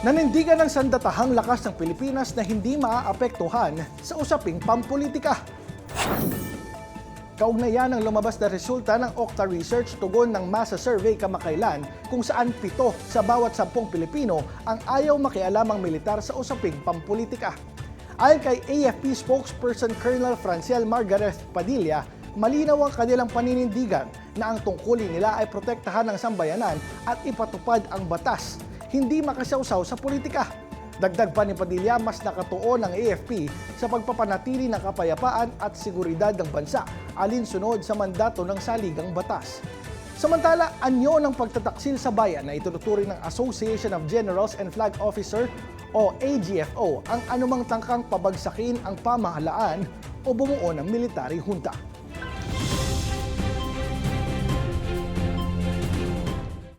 Nanindigan ng sandatahang lakas ng Pilipinas na hindi maaapektuhan sa usaping pampolitika. Kaugnayan ang lumabas na resulta ng Okta Research tugon ng masa survey kamakailan kung saan pito sa bawat sampung Pilipino ang ayaw makialamang militar sa usaping pampolitika. Ayon kay AFP spokesperson Colonel Franciel Margaret Padilla, malinaw ang kanilang paninindigan na ang tungkulin nila ay protektahan ng sambayanan at ipatupad ang batas, hindi makasawsaw sa politika. Dagdag pa ni Padilla, mas nakatuon ang AFP sa pagpapanatili ng kapayapaan at seguridad ng bansa alinsunod sa mandato ng saligang batas. Samantala, anyo ng pagtataksil sa bayan na ituturing ng Association of Generals and Flag Officer o AGFO ang anumang tangkang pabagsakin ang pamahalaan o bumuo ng military junta.